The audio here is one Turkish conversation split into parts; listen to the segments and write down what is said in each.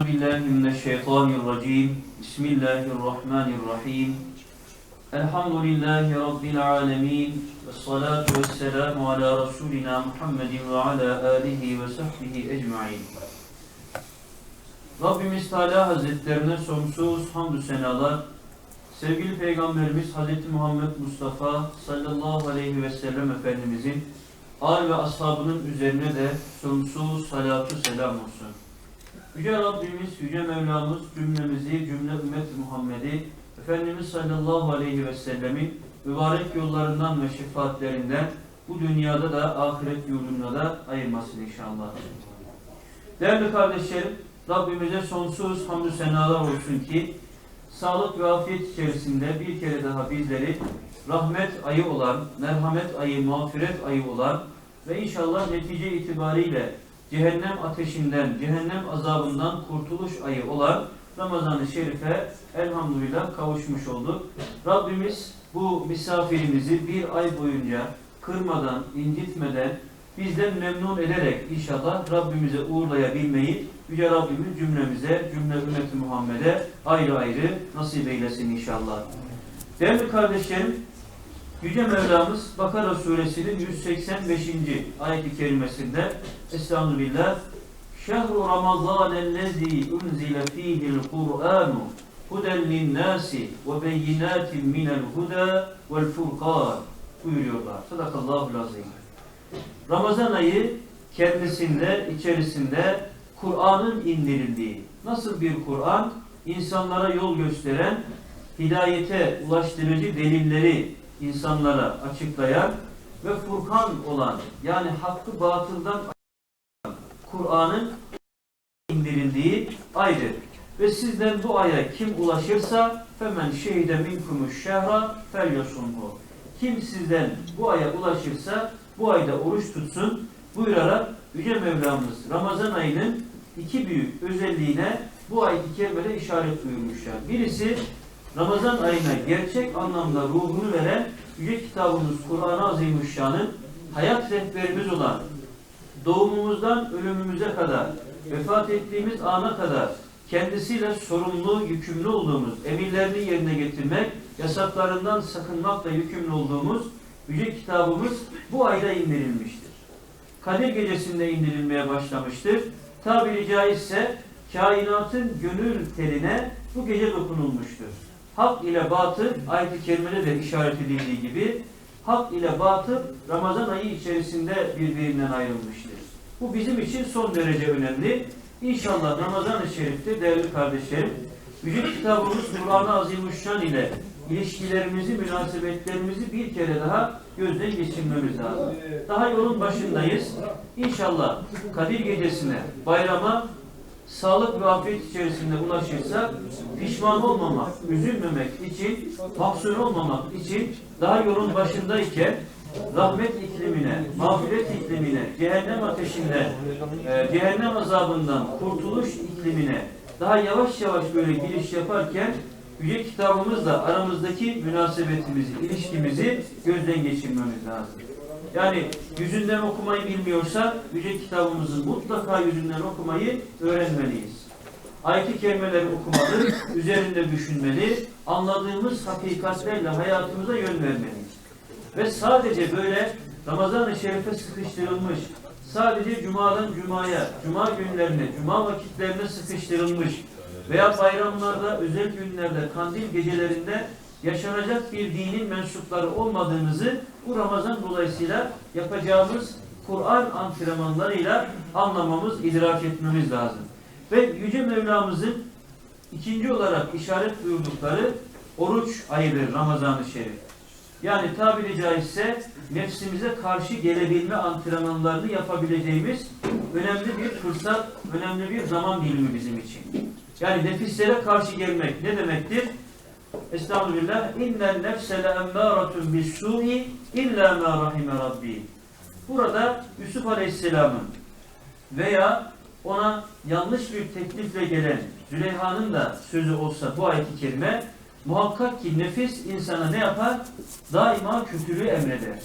بالله من الشيطان الرجيم بسم الله الرحمن الرحيم الحمد لله رب العالمين والصلاة والسلام على رسولنا محمد وعلى آله وصحبه ecmaîn. Rabbimiz Teala Hazretlerine sonsuz hamdü senalar, sevgili Peygamberimiz Hazreti Muhammed Mustafa sallallahu aleyhi ve sellem Efendimizin ağır ve ashabının üzerine de sonsuz salatu selam olsun. Yüce Rabbimiz, Yüce Mevlamız cümlemizi, cümle ümmet Muhammed'i Efendimiz sallallahu aleyhi ve sellemin mübarek yollarından ve şefaatlerinden bu dünyada da ahiret yurdunda da ayırmasın inşallah. Değerli kardeşlerim, Rabbimize sonsuz hamdü senalar olsun ki sağlık ve afiyet içerisinde bir kere daha bizleri rahmet ayı olan, merhamet ayı, mağfiret ayı olan ve inşallah netice itibariyle cehennem ateşinden, cehennem azabından kurtuluş ayı olan Ramazan-ı Şerif'e elhamdülillah kavuşmuş olduk. Rabbimiz bu misafirimizi bir ay boyunca kırmadan, incitmeden, bizden memnun ederek inşallah Rabbimize uğurlayabilmeyi Yüce Rabbimiz cümlemize, cümle ümmeti Muhammed'e ayrı ayrı nasip eylesin inşallah. Değerli kardeşlerim, Yüce Mevlamız Bakara suresinin 185. ayet-i kerimesinde Estağfirullah Şehru Ramazan ellezî unzile fîhil Kur'anu huden linnâsi ve beyinâtin minel huda vel furqan buyuruyorlar. Sadakallahu azim. Ramazan ayı kendisinde, içerisinde Kur'an'ın indirildiği. Nasıl bir Kur'an? İnsanlara yol gösteren, hidayete ulaştırıcı delilleri insanlara açıklayan ve Furkan olan yani hakkı batıldan Kur'an'ın indirildiği aydır. Ve sizden bu aya kim ulaşırsa femen şehide minkumuş şehra felyosunhu. Kim sizden bu aya ulaşırsa bu ayda oruç tutsun buyurarak Yüce Mevlamız Ramazan ayının iki büyük özelliğine bu ayet-i kerimede işaret buyurmuşlar. Birisi Ramazan ayına gerçek anlamda ruhunu veren Yüce kitabımız Kur'an-ı Azimüşşan'ın hayat rehberimiz olan doğumumuzdan ölümümüze kadar, vefat ettiğimiz ana kadar kendisiyle sorumlu, yükümlü olduğumuz, emirlerini yerine getirmek, yasaklarından sakınmakla yükümlü olduğumuz Yüce kitabımız bu ayda indirilmiştir. Kadir gecesinde indirilmeye başlamıştır. Tabiri caizse kainatın gönül teline bu gece dokunulmuştur. Hak ile batıl ayet-i kerimede de işaret edildiği gibi hak ile batıl Ramazan ayı içerisinde birbirinden ayrılmıştır. Bu bizim için son derece önemli. İnşallah Ramazan-ı Şerif'te değerli kardeşlerim, Yüce kitabımız Kur'an-ı Azimuşşan ile ilişkilerimizi, münasebetlerimizi bir kere daha gözden geçirmemiz lazım. Daha yolun başındayız. İnşallah Kadir Gecesi'ne, bayrama sağlık ve afiyet içerisinde ulaşırsa pişman olmamak, üzülmemek için, mahzun olmamak için daha yolun başındayken rahmet iklimine, mağfiret iklimine, cehennem ateşinden, e, cehennem azabından kurtuluş iklimine daha yavaş yavaş böyle giriş yaparken Yüce kitabımızla aramızdaki münasebetimizi, ilişkimizi gözden geçirmemiz lazım. Yani yüzünden okumayı bilmiyorsa Yüce kitabımızı mutlaka yüzünden okumayı öğrenmeliyiz. Ayet-i kerimeleri okumalı, üzerinde düşünmeli, anladığımız hakikatlerle hayatımıza yön vermeliyiz. Ve sadece böyle Ramazan-ı Şerif'e sıkıştırılmış, sadece Cuma'dan Cuma'ya, Cuma günlerine, Cuma vakitlerine sıkıştırılmış veya bayramlarda, özel günlerde, kandil gecelerinde yaşanacak bir dinin mensupları olmadığımızı bu Ramazan dolayısıyla yapacağımız Kur'an antrenmanlarıyla anlamamız, idrak etmemiz lazım. Ve Yüce Mevlamızın ikinci olarak işaret buyurdukları oruç ayıdır Ramazan-ı Şerif. Yani tabiri caizse nefsimize karşı gelebilme antrenmanlarını yapabileceğimiz önemli bir fırsat, önemli bir zaman dilimi bizim için. Yani nefislere karşı gelmek ne demektir? Estağfirullah. İnnen nefse le emmâratun bis-sû'i illâ mâ rahime rabbi. Burada Yusuf Aleyhisselam'ın veya ona yanlış bir teklifle gelen Züleyha'nın da sözü olsa bu ayet-i kerime muhakkak ki nefis insana ne yapar? Daima kötülüğü emreder.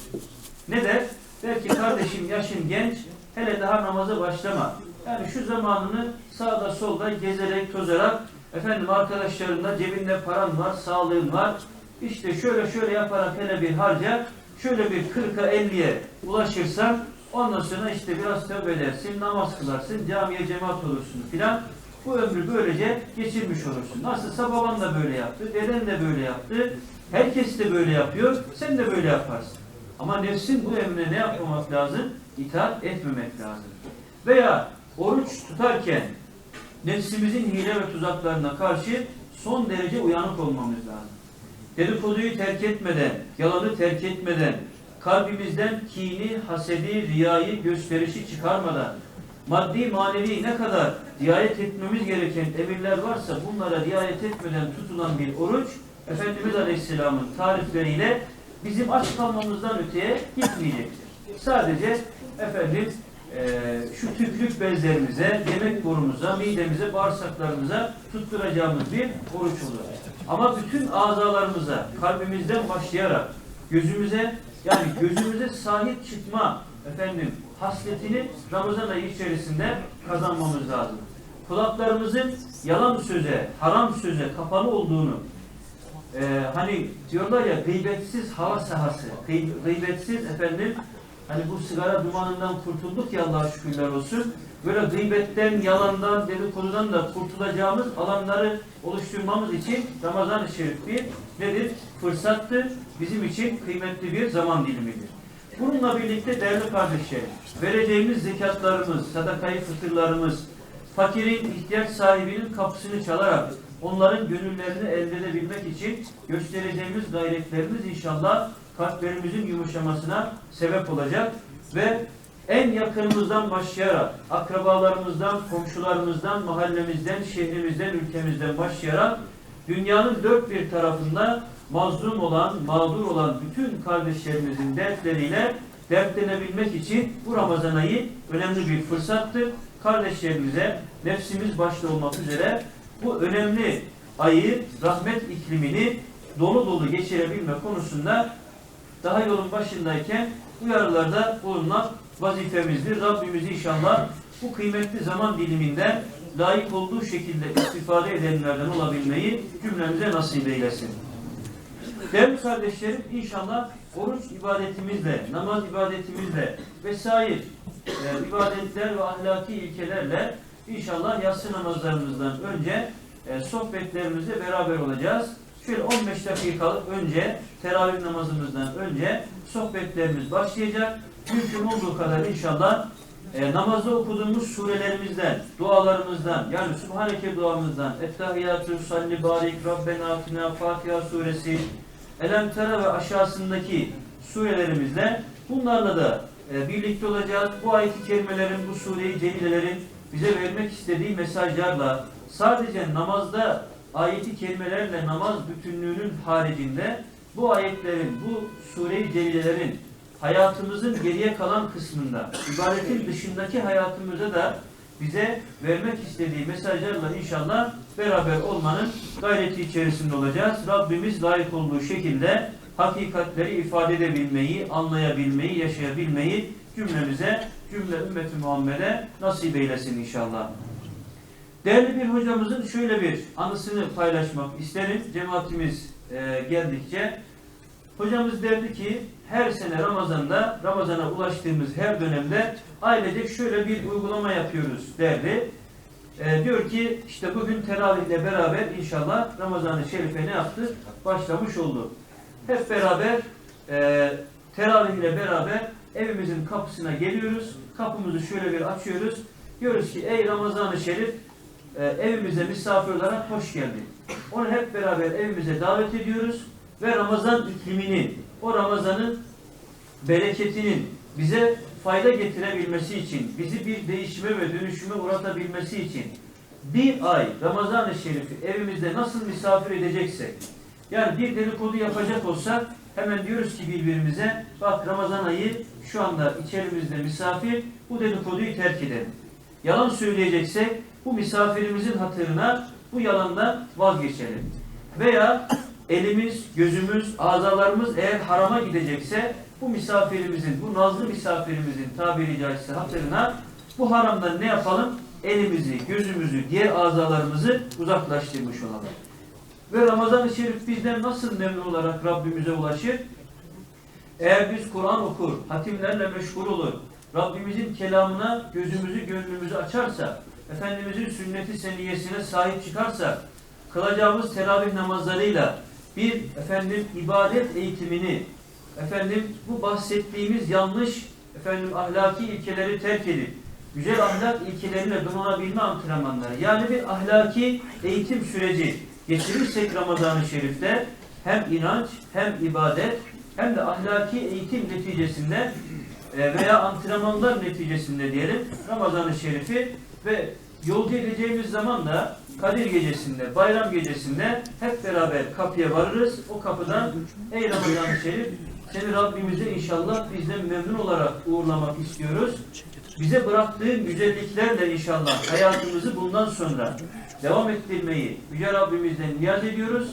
Ne der? Der ki kardeşim yaşın genç, hele daha namaza başlama. Yani şu zamanını sağda solda gezerek tozarak efendim arkadaşlarınla cebinde paran var, sağlığın var. İşte şöyle şöyle yaparak hele bir harca, şöyle bir 40'a 50'ye ulaşırsan ondan sonra işte biraz tövbe edersin, namaz kılarsın, camiye cemaat olursun filan. Bu ömrü böylece geçirmiş olursun. Nasılsa baban da böyle yaptı, deden de böyle yaptı. Herkes de böyle yapıyor, sen de böyle yaparsın. Ama nefsin bu emrine ne yapmamak lazım? İtaat etmemek lazım. Veya oruç tutarken nefsimizin hile ve tuzaklarına karşı son derece uyanık olmamız lazım. Dedikoduyu terk etmeden, yalanı terk etmeden, kalbimizden kini, hasedi, riyayı, gösterişi çıkarmadan, maddi manevi ne kadar riayet etmemiz gereken emirler varsa bunlara riayet etmeden tutulan bir oruç, Efendimiz Aleyhisselam'ın tarifleriyle bizim aç kalmamızdan öteye gitmeyecektir. Sadece efendim eee, şu tüklük bezlerimize, yemek borumuza, midemize, bağırsaklarımıza tutturacağımız bir oruç olur. Ama bütün azalarımıza, kalbimizden başlayarak gözümüze yani gözümüze sahip çıkma efendim hasletini Ramazan ayı içerisinde kazanmamız lazım. Kulaklarımızın yalan söze, haram söze kapalı olduğunu ee, hani diyorlar ya gıybetsiz hava sahası, gıy- gıybetsiz efendim hani bu sigara dumanından kurtulduk ya Allah'a şükürler olsun. Böyle gıybetten, yalandan, dedikodudan da kurtulacağımız alanları oluşturmamız için Ramazan-ı Şerif bir nedir? Fırsattır. Bizim için kıymetli bir zaman dilimidir. Bununla birlikte değerli kardeşlerim, vereceğimiz zekatlarımız, sadakayı fıtırlarımız, fakirin, ihtiyaç sahibinin kapısını çalarak onların gönüllerini elde edebilmek için göstereceğimiz gayretlerimiz inşallah kalplerimizin yumuşamasına sebep olacak ve en yakınımızdan başlayarak, akrabalarımızdan, komşularımızdan, mahallemizden, şehrimizden, ülkemizden başlayarak dünyanın dört bir tarafında mazlum olan, mağdur olan bütün kardeşlerimizin dertleriyle dertlenebilmek için bu Ramazan ayı önemli bir fırsattır. Kardeşlerimize, nefsimiz başta olmak üzere bu önemli ayı, rahmet iklimini dolu dolu geçirebilme konusunda daha yolun başındayken uyarılarda bulunmak vazifemizdir. Rabbimiz inşallah bu kıymetli zaman diliminden layık olduğu şekilde istifade edenlerden olabilmeyi cümlemize nasip eylesin. Değerli kardeşlerim inşallah oruç ibadetimizle, namaz ibadetimizle vesaire e, ibadetler ve ahlaki ilkelerle inşallah yatsı namazlarımızdan önce e, sohbetlerimizle beraber olacağız. Şöyle 15 dakikalık önce teravih namazımızdan önce sohbetlerimiz başlayacak. Mümkün olduğu kadar inşallah e, namazda okuduğumuz surelerimizden, dualarımızdan, yani Subhaneke duamızdan, Ettehiyatü, Salli, Barik, Rabbena, Atina, Fatiha suresi, Elem Tera ve aşağısındaki surelerimizle bunlarla da e, birlikte olacağız. Bu ayet-i kerimelerin, bu sure-i celilelerin bize vermek istediği mesajlarla sadece namazda ayeti kelimelerle namaz bütünlüğünün haricinde bu ayetlerin, bu sure-i celilelerin hayatımızın geriye kalan kısmında, ibadetin dışındaki hayatımıza da bize vermek istediği mesajlarla inşallah beraber olmanın gayreti içerisinde olacağız. Rabbimiz layık olduğu şekilde hakikatleri ifade edebilmeyi, anlayabilmeyi, yaşayabilmeyi cümlemize, cümle ümmeti Muhammed'e nasip eylesin inşallah. Değerli bir hocamızın şöyle bir anısını paylaşmak isterim. Cemaatimiz e, geldikçe. Hocamız derdi ki her sene Ramazan'da, Ramazan'a ulaştığımız her dönemde ailecek şöyle bir uygulama yapıyoruz derdi. E, diyor ki işte bugün teravihle beraber inşallah Ramazan-ı Şerif'e ne yaptı? Başlamış oldu. Hep beraber e, teravihle beraber evimizin kapısına geliyoruz. Kapımızı şöyle bir açıyoruz. Diyoruz ki ey Ramazan-ı Şerif e, evimize misafir olarak hoş geldin. Onu hep beraber evimize davet ediyoruz ve Ramazan iklimini, o Ramazan'ın bereketinin bize fayda getirebilmesi için, bizi bir değişime ve dönüşüme uğratabilmesi için bir ay Ramazan-ı Şerif'i evimizde nasıl misafir edeceksek, yani bir dedikodu yapacak olsak hemen diyoruz ki birbirimize bak Ramazan ayı şu anda içerimizde misafir bu dedikoduyu terk edelim. Yalan söyleyeceksek bu misafirimizin hatırına bu yalandan vazgeçelim. Veya elimiz, gözümüz, azalarımız eğer harama gidecekse bu misafirimizin, bu nazlı misafirimizin tabiri caizse hatırına bu haramdan ne yapalım? elimizi, gözümüzü, diğer azalarımızı uzaklaştırmış olalım. Ve Ramazan-ı Şerif bizden nasıl memnun olarak Rabbimize ulaşır? Eğer biz Kur'an okur, hatimlerle meşgul olur, Rabbimizin kelamına gözümüzü, gönlümüzü açarsa, Efendimizin sünneti seniyesine sahip çıkarsa, kılacağımız teravih namazlarıyla bir efendim ibadet eğitimini, efendim bu bahsettiğimiz yanlış efendim ahlaki ilkeleri terk edip, güzel ahlak ilkeleriyle donabilme antrenmanları, yani bir ahlaki eğitim süreci geçirirsek Ramazan-ı Şerif'te hem inanç, hem ibadet, hem de ahlaki eğitim neticesinde e, veya antrenmanlar neticesinde diyelim Ramazan-ı Şerif'i ve yolcu edeceğimiz zaman da Kadir gecesinde, bayram gecesinde hep beraber kapıya varırız. O kapıdan ey Ramazan-ı Şerif seni Rabbimize inşallah bizden memnun olarak uğurlamak istiyoruz. Bize bıraktığın güzelliklerle inşallah hayatımızı bundan sonra devam ettirmeyi Yüce Rabbimizden niyaz ediyoruz.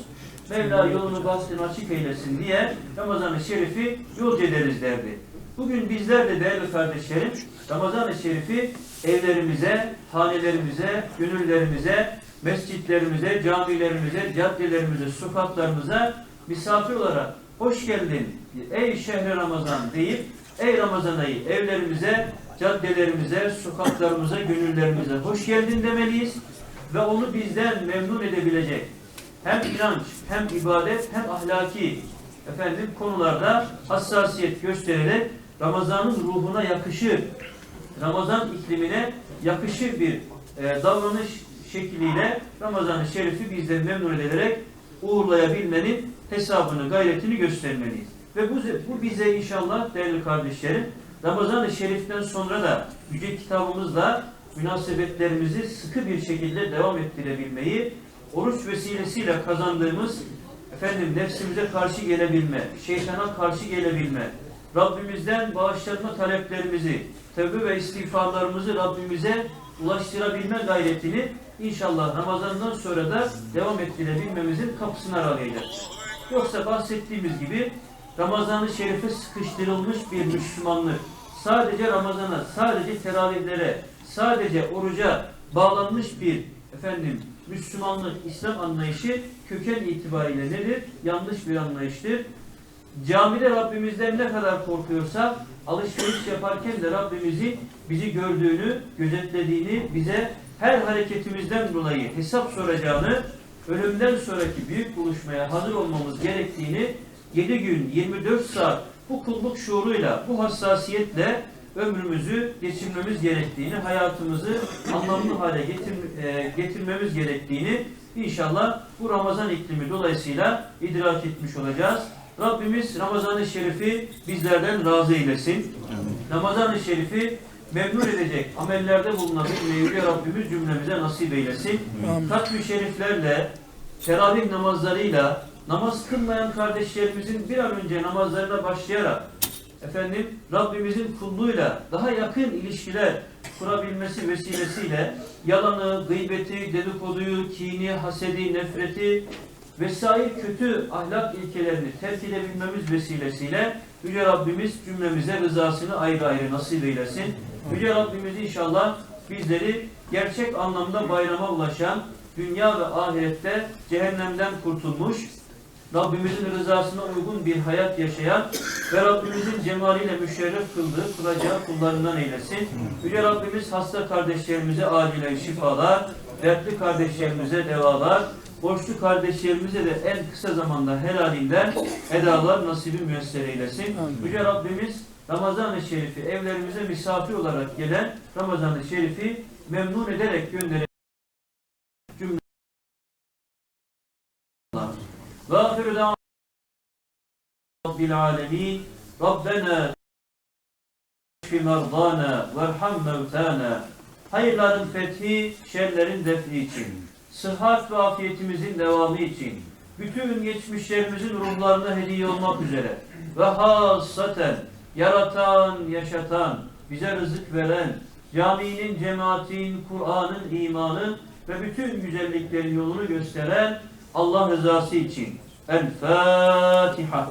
Mevla yolunu bastın açık eylesin diye Ramazan-ı Şerif'i yolcu ederiz derdi. Bugün bizler de değerli kardeşlerim Ramazan-ı Şerif'i evlerimize, hanelerimize, gönüllerimize, mescitlerimize, camilerimize, caddelerimize, sokaklarımıza misafir olarak hoş geldin ey şehri Ramazan deyip ey Ramazan ayı evlerimize, caddelerimize, sokaklarımıza, gönüllerimize hoş geldin demeliyiz ve onu bizden memnun edebilecek hem inanç, hem ibadet, hem ahlaki efendim konularda hassasiyet göstererek Ramazan'ın ruhuna yakışır, Ramazan iklimine yakışır bir e, davranış şekliyle Ramazan-ı Şerif'i bizden memnun edilerek uğurlayabilmenin hesabını, gayretini göstermeliyiz. Ve bu, bu bize inşallah değerli kardeşlerim Ramazan-ı Şerif'ten sonra da Yüce kitabımızla münasebetlerimizi sıkı bir şekilde devam ettirebilmeyi, oruç vesilesiyle kazandığımız efendim nefsimize karşı gelebilme, şeytana karşı gelebilme, Rabbimizden bağışlanma taleplerimizi, tevbe ve istiğfarlarımızı Rabbimize ulaştırabilme gayretini inşallah Ramazan'dan sonra da devam ettirebilmemizin kapısını aralayacak. Yoksa bahsettiğimiz gibi Ramazan-ı Şerif'e sıkıştırılmış bir Müslümanlık, sadece Ramazan'a, sadece teravihlere, sadece oruca bağlanmış bir efendim Müslümanlık, İslam anlayışı köken itibariyle nedir? Yanlış bir anlayıştır. Camide Rabbimizden ne kadar korkuyorsak alışveriş yaparken de Rabbimizin bizi gördüğünü, gözetlediğini, bize her hareketimizden dolayı hesap soracağını, ölümden sonraki büyük buluşmaya hazır olmamız gerektiğini 7 gün 24 saat bu kulluk şuuruyla, bu hassasiyetle ömrümüzü geçirmemiz gerektiğini, hayatımızı anlamlı hale getir, e, getirmemiz gerektiğini inşallah bu Ramazan iklimi dolayısıyla idrak etmiş olacağız. Rabbimiz Ramazan-ı Şerif'i bizlerden razı eylesin. Ramazan-ı Şerif'i memnun edecek amellerde bulunabilmeyi Yüce Rabbimiz cümlemize nasip eylesin. Takvi şeriflerle, teravih namazlarıyla, namaz kılmayan kardeşlerimizin bir an önce namazlarına başlayarak efendim Rabbimizin kulluğuyla daha yakın ilişkiler kurabilmesi vesilesiyle yalanı, gıybeti, dedikoduyu, kini, hasedi, nefreti vesaire kötü ahlak ilkelerini terk edebilmemiz vesilesiyle Yüce Rabbimiz cümlemize rızasını ayrı ayrı nasip eylesin. Yüce Rabbimiz inşallah bizleri gerçek anlamda bayrama ulaşan, dünya ve ahirette cehennemden kurtulmuş, Rabbimizin rızasına uygun bir hayat yaşayan ve Rabbimizin cemaliyle müşerref kıldığı, kılacağı kullarından eylesin. Yüce Rabbimiz hasta kardeşlerimize acilen şifalar, dertli kardeşlerimize devalar, borçlu kardeşlerimize de en kısa zamanda helalinden edalar nasibi müyesser eylesin. Yüce Rabbimiz Ramazan-ı Şerif'i evlerimize misafir olarak gelen Ramazan-ı Şerif'i memnun ederek gönderecek cümle da'vana Rabbil alemin Rabbena şfi merdana verham mevtana hayırların fethi, şerlerin defi için sıhhat ve afiyetimizin devamı için, bütün geçmişlerimizin ruhlarına hediye olmak üzere ve hassaten yaratan, yaşatan, bize rızık veren, caminin, cemaatin, Kur'an'ın, imanın ve bütün güzelliklerin yolunu gösteren Allah rızası için. El Fatiha.